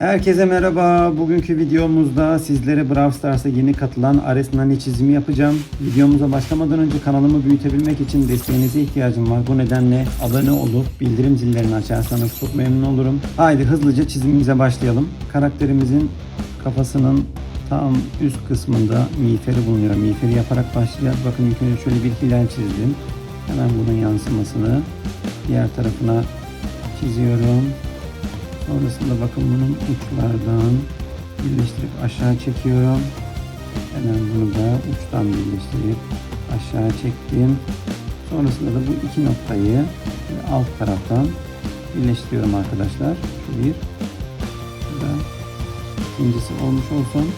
Herkese merhaba. Bugünkü videomuzda sizlere Brawl Stars'a yeni katılan Ares Nani çizimi yapacağım. Videomuza başlamadan önce kanalımı büyütebilmek için desteğinize ihtiyacım var. Bu nedenle abone olup bildirim zillerini açarsanız çok memnun olurum. Haydi hızlıca çizimimize başlayalım. Karakterimizin kafasının tam üst kısmında miğferi bulunuyor. Miğferi yaparak başlayacağız. Bakın ilk önce şöyle bir hilal çizdim. Hemen bunun yansımasını diğer tarafına çiziyorum. Sonrasında bakın bunun uçlardan birleştirip aşağı çekiyorum. Hemen bunu da uçtan birleştirip aşağı çektim. Sonrasında da bu iki noktayı alt taraftan birleştiriyorum arkadaşlar. Şu bir. Bu da ikincisi olmuş olsun.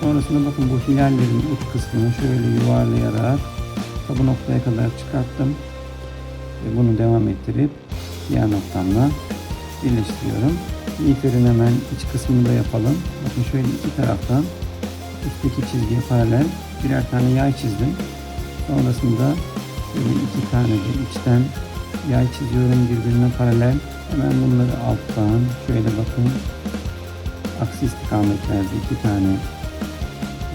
Sonrasında bakın bu hilallerin uç kısmını şöyle yuvarlayarak bu noktaya kadar çıkarttım. Ve bunu devam ettirip diğer noktamla birleştiriyorum. İğferin hemen iç kısmını da yapalım. Bakın şöyle iki taraftan üstteki çizgiye paralel birer tane yay çizdim. Sonrasında şöyle iki tane de içten yay çiziyorum birbirine paralel. Hemen bunları alttan şöyle bakın aksi istikametlerde iki tane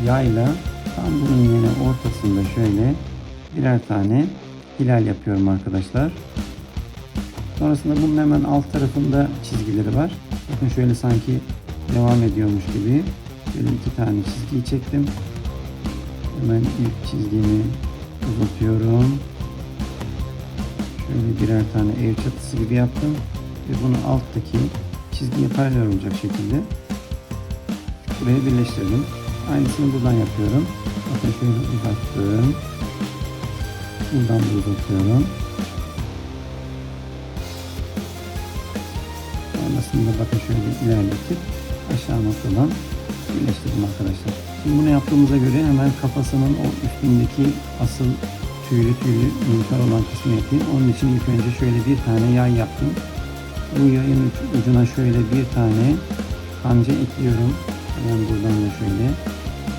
yayla tam bunun yine ortasında şöyle birer tane hilal yapıyorum arkadaşlar. Sonrasında bunun hemen alt tarafında çizgileri var. Bakın şöyle sanki devam ediyormuş gibi. Şöyle iki tane çizgiyi çektim. Hemen ilk çizgimi uzatıyorum. Şöyle birer tane ev çatısı gibi yaptım. Ve bunu alttaki çizgiye paralel olacak şekilde buraya birleştirdim. Aynısını buradan yapıyorum. Bakın şöyle uzattım. Buradan da uzatıyorum. Sonrasında bakın şöyle ilerletip aşağı noktadan birleştirdim arkadaşlar. Şimdi bunu yaptığımıza göre hemen kafasının o üstündeki asıl tüylü tüylü miğfer olan kısmı yapayım. Onun için ilk önce şöyle bir tane yay yaptım. Bu yayın ucuna şöyle bir tane kanca ekliyorum. Hemen buradan da şöyle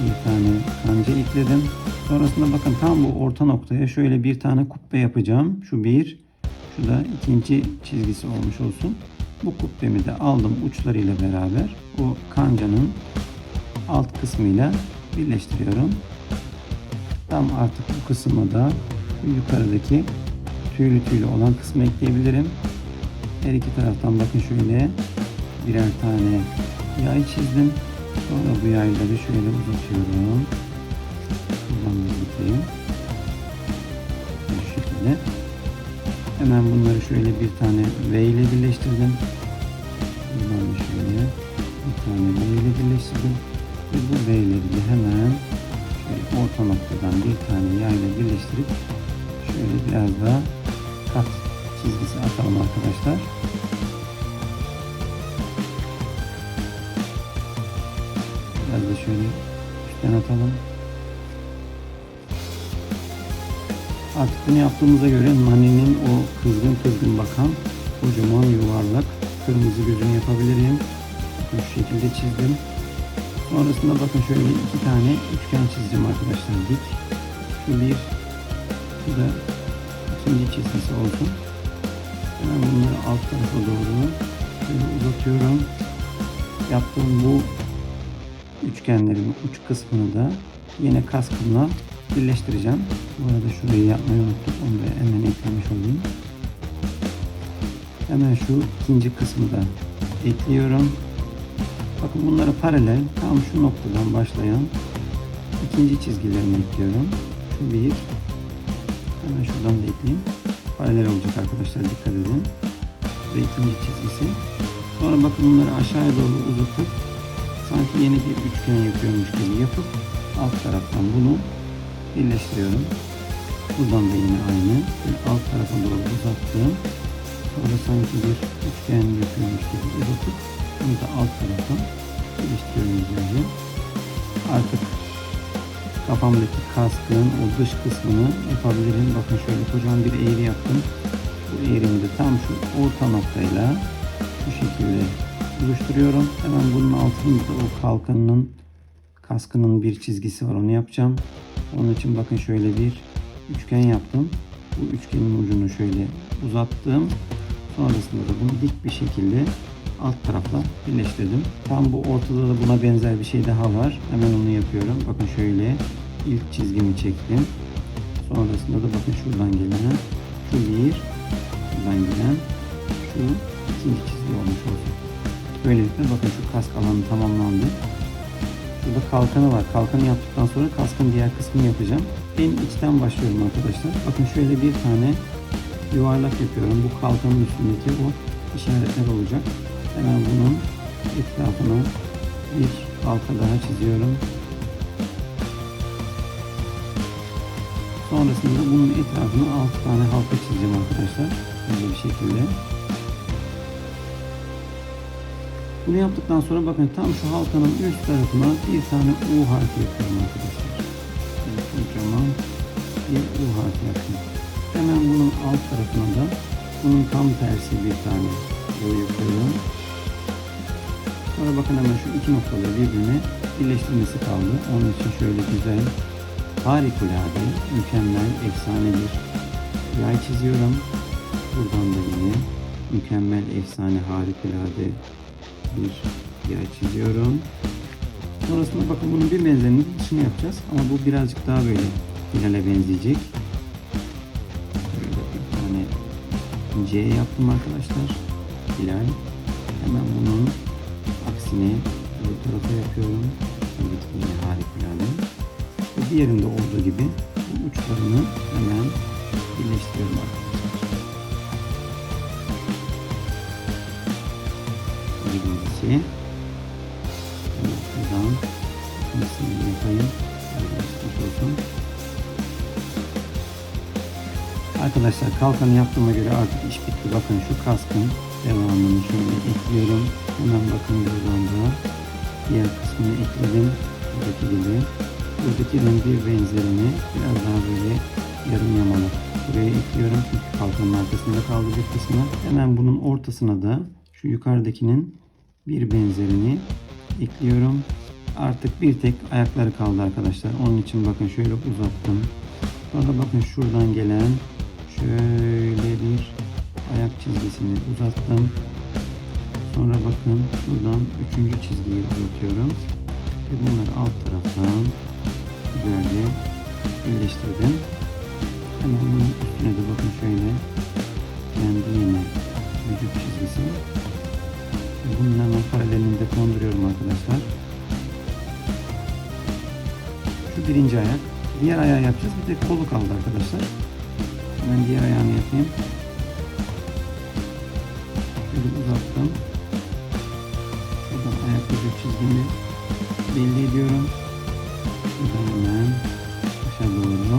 bir tane kanca ekledim. Sonrasında bakın tam bu orta noktaya şöyle bir tane kubbe yapacağım. Şu bir, şu da ikinci çizgisi olmuş olsun. Bu kubbemi de aldım uçlarıyla beraber o kancanın alt kısmıyla birleştiriyorum. Tam artık bu kısmı da yukarıdaki tüylü tüylü olan kısmı ekleyebilirim. Her iki taraftan bakın şöyle birer tane yay çizdim. Sonra bu yayları şöyle uzatıyorum. Buradan da uzatayım. Hemen bunları şöyle bir tane V ile birleştirdim. Buradan da şöyle bir tane V ile birleştirdim. Ve bu V'leri de hemen şöyle orta noktadan bir tane yayla birleştirip şöyle biraz daha kat çizgisi atalım arkadaşlar. Biraz da şöyle üstten atalım. Artık bunu yaptığımıza göre Nani'nin o kızgın kızgın bakan kocaman yuvarlak kırmızı gözünü yapabilirim. Şu şekilde çizdim. Sonrasında bakın şöyle iki tane üçgen çizeceğim arkadaşlar dik. Şu bir, şu da ikinci çizgisi olsun. Hemen bunları alt tarafa doğru şöyle uzatıyorum. Yaptığım bu üçgenlerin uç kısmını da yine kaskımla birleştireceğim. Bu arada şurayı yapmayı unuttuk. Onu da hemen eklemiş olayım. Hemen şu ikinci kısmı da ekliyorum. Bakın bunlara paralel tam şu noktadan başlayan ikinci çizgilerini ekliyorum. Şu bir. Hemen şuradan da ekleyeyim. Paralel olacak arkadaşlar dikkat edin. Ve ikinci çizgisi. Sonra bakın bunları aşağıya doğru uzatıp sanki yeni bir üçgen yapıyormuş gibi yapıp alt taraftan bunu birleştiriyorum. Buradan da yine aynı. Bir alt tarafa doğru uzattım. Sonra sanki bir üçgen yapıyormuş gibi uzatıp bunu da alt taraftan birleştiriyorum güzelce. Artık kafamdaki kaskın o dış kısmını yapabilirim. Bakın şöyle kocaman bir eğri yaptım. Bu eğrimi de tam şu orta noktayla bu şekilde oluşturuyorum. Hemen bunun altında o kalkanının kaskının bir çizgisi var onu yapacağım. Onun için bakın şöyle bir üçgen yaptım. Bu üçgenin ucunu şöyle uzattım. Sonrasında da bunu dik bir şekilde alt tarafla birleştirdim. Tam bu ortada da buna benzer bir şey daha var. Hemen onu yapıyorum. Bakın şöyle ilk çizgimi çektim. Sonrasında da bakın şuradan gelen şu bir, şuradan gelen şu ikinci çizgi olmuş olsun. Böylelikle bakın şu kask alanı tamamlandı. Burada kalkanı var. Kalkanı yaptıktan sonra kaskın diğer kısmını yapacağım. En içten başlıyorum arkadaşlar. Bakın şöyle bir tane yuvarlak yapıyorum. Bu kalkanın üstündeki o işaretler olacak. Hemen bunun etrafına bir halka daha çiziyorum. Sonrasında bunun etrafına 6 tane halka çizeceğim arkadaşlar. Böyle bir şekilde. Bunu yaptıktan sonra bakın tam şu halkanın üst tarafına bir tane U harfi yapıyorum arkadaşlar. Böyle kocaman bir U harfi yaptım. Hemen bunun alt tarafına da bunun tam tersi bir tane U yapıyorum. Sonra bakın hemen şu iki noktaları birbirine birleştirmesi kaldı. Onun için şöyle güzel, harikulade, mükemmel, efsane bir yay çiziyorum. Buradan da yine mükemmel, efsane, harikulade bir yay çiziyorum. Sonrasında bakın bunun bir benzerini dışını yapacağız. Ama bu birazcık daha böyle hilale benzeyecek. Böyle bir tane C yaptım arkadaşlar. Hilal. Hemen bunun aksine bu tarafa yapıyorum. Evet yine harikulade. Diğerinde olduğu gibi bu uçlarını hemen birleştiriyorum arkadaşlar. Hemen buradan ikincisini yapayım. Arkadaşlar kalkanı yaptığıma göre artık iş bitti. Bakın şu kaskın devamını şöyle ekliyorum. Hemen bakın buradan da diğer kısmını ekledim. Buradaki gibi. Buradakinin bir benzerini biraz daha böyle yarım yamalak buraya ekliyorum. Çünkü kalkanın arkasında kaldı bir kısmı. Hemen bunun ortasına da şu yukarıdakinin bir benzerini ekliyorum. Artık bir tek ayakları kaldı arkadaşlar. Onun için bakın şöyle uzattım. Sonra bakın şuradan gelen şöyle bir ayak çizgisini uzattım. Sonra bakın şuradan üçüncü çizgiyi uzatıyorum. Ve bunları alt taraftan güzelce birleştirdim. Hemen bunun üstüne de bakın şöyle kendi yine vücut çizgisi. Bunun hemen paralelinde konduruyorum arkadaşlar. Şu birinci ayak. Diğer ayağı yapacağız. Bir de kolu kaldı arkadaşlar. Hemen diğer ayağını yapayım. Şöyle uzattım. Şuradan ayak vücut çizgimi belli ediyorum. Şuradan hemen aşağı doğru.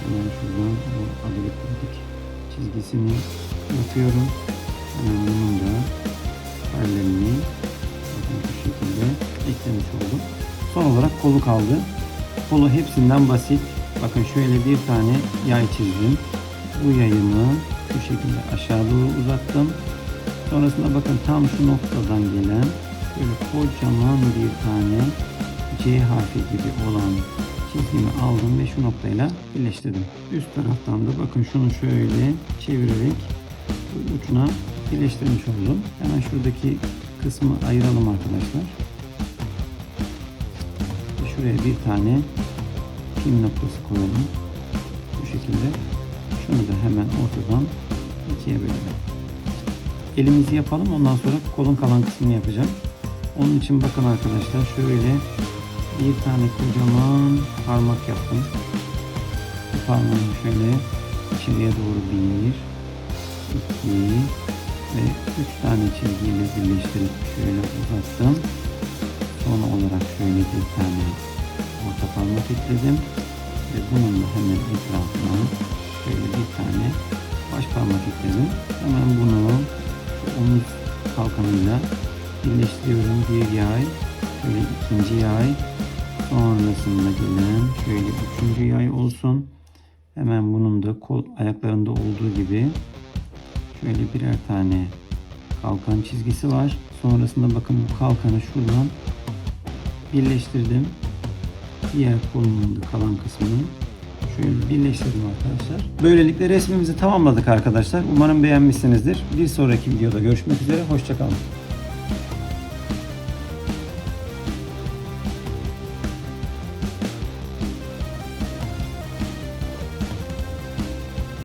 Hemen şuradan bu abilik çizgisini yapıyorum. Hemen bunun Son olarak kolu kaldı. Kolu hepsinden basit. Bakın şöyle bir tane yay çizdim. Bu yayımı bu şekilde aşağı doğru uzattım. Sonrasında bakın tam şu noktadan gelen böyle kocaman bir tane C harfi gibi olan çizgimi aldım ve şu noktayla birleştirdim. Üst taraftan da bakın şunu şöyle çevirerek ucuna birleştirmiş oldum. Hemen şuradaki kısmı ayıralım arkadaşlar. Şuraya bir tane pin noktası koyalım. Bu şekilde. Şunu da hemen ortadan ikiye bölelim. Elimizi yapalım ondan sonra kolun kalan kısmını yapacağım. Onun için bakın arkadaşlar şöyle bir tane kocaman parmak yaptım. Bu parmağımı şöyle içeriye doğru bir, iki ve üç tane çizgiyle birleştirip şöyle uzattım. Son olarak şöyle bir tane orta parmak ekledim. Ve bunun da hemen etrafına şöyle bir tane baş parmak ekledim. Hemen bunu omuz kalkanıyla birleştiriyorum. Bir yay, şöyle ikinci yay, sonrasında gelen şöyle üçüncü yay olsun. Hemen bunun da kol ayaklarında olduğu gibi şöyle birer tane kalkan çizgisi var. Sonrasında bakın bu kalkanı şuradan birleştirdim. Diğer kolunun da kalan kısmını Şöyle birleştirdim arkadaşlar. Böylelikle resmimizi tamamladık arkadaşlar. Umarım beğenmişsinizdir. Bir sonraki videoda görüşmek üzere. Hoşçakalın.